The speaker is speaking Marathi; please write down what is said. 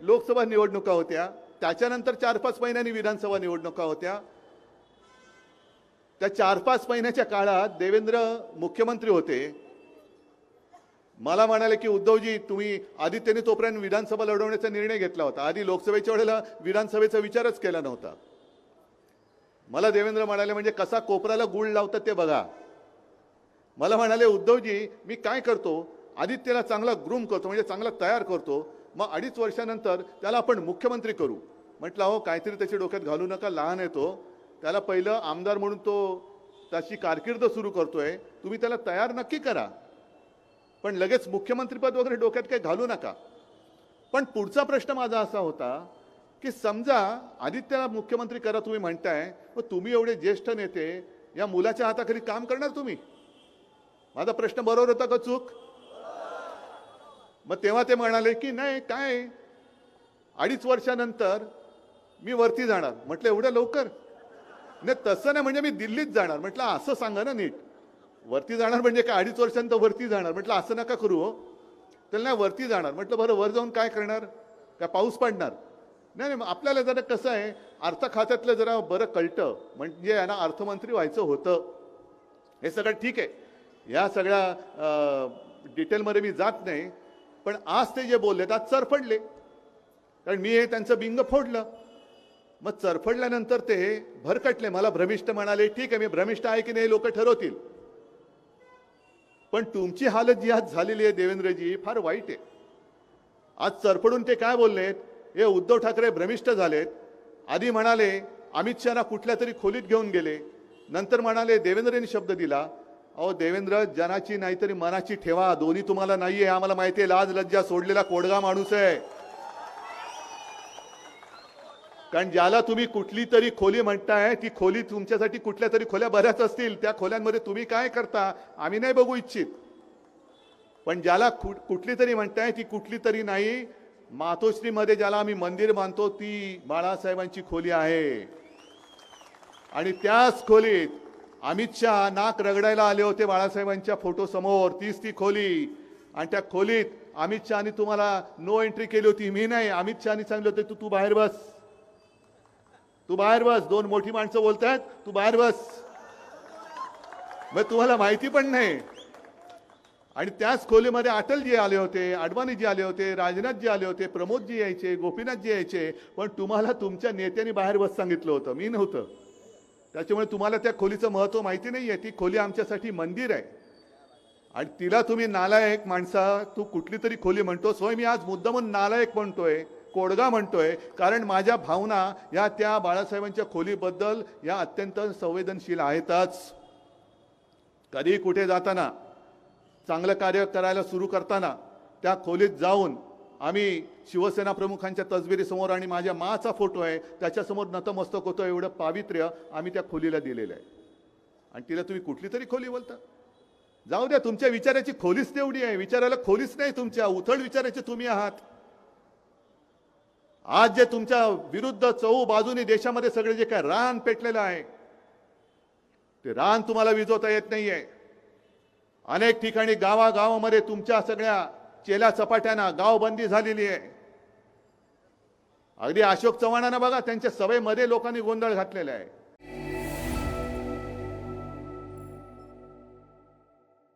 लोकसभा निवडणुका होत्या त्याच्यानंतर चार पाच महिन्यांनी विधानसभा निवडणुका होत्या. त्या चार पाच महिन्याच्या काळात देवेंद्र मुख्यमंत्री होते. मला म्हणाले की उद्धवजी तुम्ही आधी त्यांनी तोपर्यंत विधानसभा लढवण्याचा निर्णय घेतला होता. आधी लोकसभेच्या वेळेला विधानसभेचा विचारच केला नव्हता. मला देवेंद्र म्हणाले म्हणजे कसा कोपराला गुळ लावतात ते बघा. मला म्हणाले उद्धवजी मी काय करतो? आदित्यला चांगला ग्रूम करतो म्हणजे चांगला तयार करतो. मग अडीच वर्षानंतर त्याला आपण मुख्यमंत्री करू. म्हटलं हो काहीतरी त्याच्या डोक्यात घालू नका लहान येतो त्याला पहिलं आमदार म्हणून तो त्याची कारकीर्द सुरू करतोय. तुम्ही त्याला तयार नक्की करा. पण लगेच मुख्यमंत्रीपद वगैरे डोक्यात काही घालू नका. पण पुढचा प्रश्न माझा असा होता की समजा आदित्यला मुख्यमंत्री करा तुम्ही म्हणताय मग तुम्ही एवढे ज्येष्ठ नेते या मुलाच्या हाताखाली काम करणार तुम्ही? माझा प्रश्न बरोबर होता का चूक? मग तेव्हा ते म्हणाले की नाही काय? अडीच वर्षानंतर मी वरती जाणार. म्हटलं एवढं लवकर? नाही तसं नाही म्हणजे मी दिल्लीत जाणार. म्हटलं असं सांगा ना नीट. वरती जाणार म्हणजे काय? अडीच वर्षानंतर वरती जाणार. म्हटलं असं नका करू हो. त्याला नाही वरती जाणार. म्हटलं बरं वर जाऊन काय करणार? काय पाऊस पडणार? नाही नाही मग आपल्याला जरा कसं आहे अर्थ खात्यातलं जरा बरं कळतं. म्हणजे यांना अर्थमंत्री व्हायचं होतं. हे सगळं ठीक आहे. या सगळ्या डिटेलमध्ये मी जात नाही. पण आज ते जे बोलले आज चरफडले. कारण मी हे त्यांचं बिंग फोडलं. मग चरफडल्यानंतर ते भरकटले. मला भ्रमिष्ट म्हणाले ठीक आहे मी भ्रमिष्ट आहे की नाही लोक ठरवतील. पण तुमची हालत जी आज झालेली आहे देवेंद्रजी फार वाईट आहे. आज चरफडून ते काय बोललेत? हे उद्धव ठाकरे भ्रमिष्ट झालेत. आधी म्हणाले अमित शहाना कुठल्या तरी खोलीत घेऊन गेले. नंतर म्हणाले देवेंद्रनी शब्द दिला. अहो देवेंद्र जनाची नाहीतरी मनाची ठेवा. दोन्ही तुम्हाला नाहीये. आम्हाला माहिती आहे लाज लज्जा सोडलेला कोडगा माणूस आहे. कारण ज्याला तुम्ही कुठली तरी खोली म्हणताय ती खोली तुमच्यासाठी कुठल्या तरी खोल्या बऱ्याच असतील. त्या खोल्यांमध्ये तुम्ही काय करता आम्ही नाही बघू इच्छित. पण ज्याला कुठली तरी म्हणताय ती कुठली तरी नाही मातोश्रीमध्ये ज्याला आम्ही मंदिर मानतो ती बाळासाहेबांची खोली आहे. आणि त्याच खोलीत अमित शहा नाक रगडायला आले होते बाळासाहेबांच्या फोटोसमोर तीच ती खोली. आणि त्या खोलीत अमित शहानी तुम्हाला नो एंट्री केली होती. मी नाही. अमित शहानी सांगले होते तू तू बाहेर बस. तू बाहेर बस. दोन मोठी माणसं बोलतायत. तू बाहेर बस. मग तुम्हाला माहिती पण नाही. आणि त्याच खोलीमध्ये अटलजी आले होते अडवाणीजी आले होते राजनाथजी आले होते प्रमोदजी यायचे गोपीनाथजी यायचे. पण तुम्हाला तुमच्या नेत्यांनी बाहेर बस सांगितलं होतं. मी नव्हतं. त्याच्यामुळे तुम्हाला त्या खोलीचं महत्त्व माहिती नाही आहे ती खोली आमच्यासाठी मंदिर आहे. आणि तिला तुम्ही नालायक माणसा तू कुठली तरी खोली म्हणतो स्वयं मी आज मुद्दामून नालायक म्हणतोय कोडगा म्हणतोय. कारण माझ्या भावना या त्या बाळासाहेबांच्या खोलीबद्दल या अत्यंत संवेदनशील आहेतच. कधी कुठे जाताना चांगलं कार्य करायला सुरू करताना त्या खोलीत जाऊन आम्ही शिवसेना प्रमुखांच्या तसबिरीसमोर आणि माझ्या माचा फोटो आहे त्याच्यासमोर नतमस्तक होतो एवढं पावित्र्य आम्ही त्या खोलीला दिलेलं आहे. आणि तिला तुम्ही कुठली तरी खोली बोलता? जाऊ द्या तुमच्या विचाराची खोलीच तेवढी आहे. विचाराला खोलीच नाही तुमच्या उथळ विचाराचे तुम्ही आहात. आज जे तुमच्या विरुद्ध चहू बाजूनी देशामध्ये सगळे जे काय रान पेटलेलं आहे ते रान तुम्हाला विजवता येत नाहीये. अनेक ठिकाणी गावागावामध्ये तुमच्या सगळ्या चेल्या चपाट्यानं गावबंदी झालेली आहे. अगदी अशोक चव्हाणांना बघा त्यांच्या सभेमध्ये लोकांनी गोंधळ घातलेला आहे.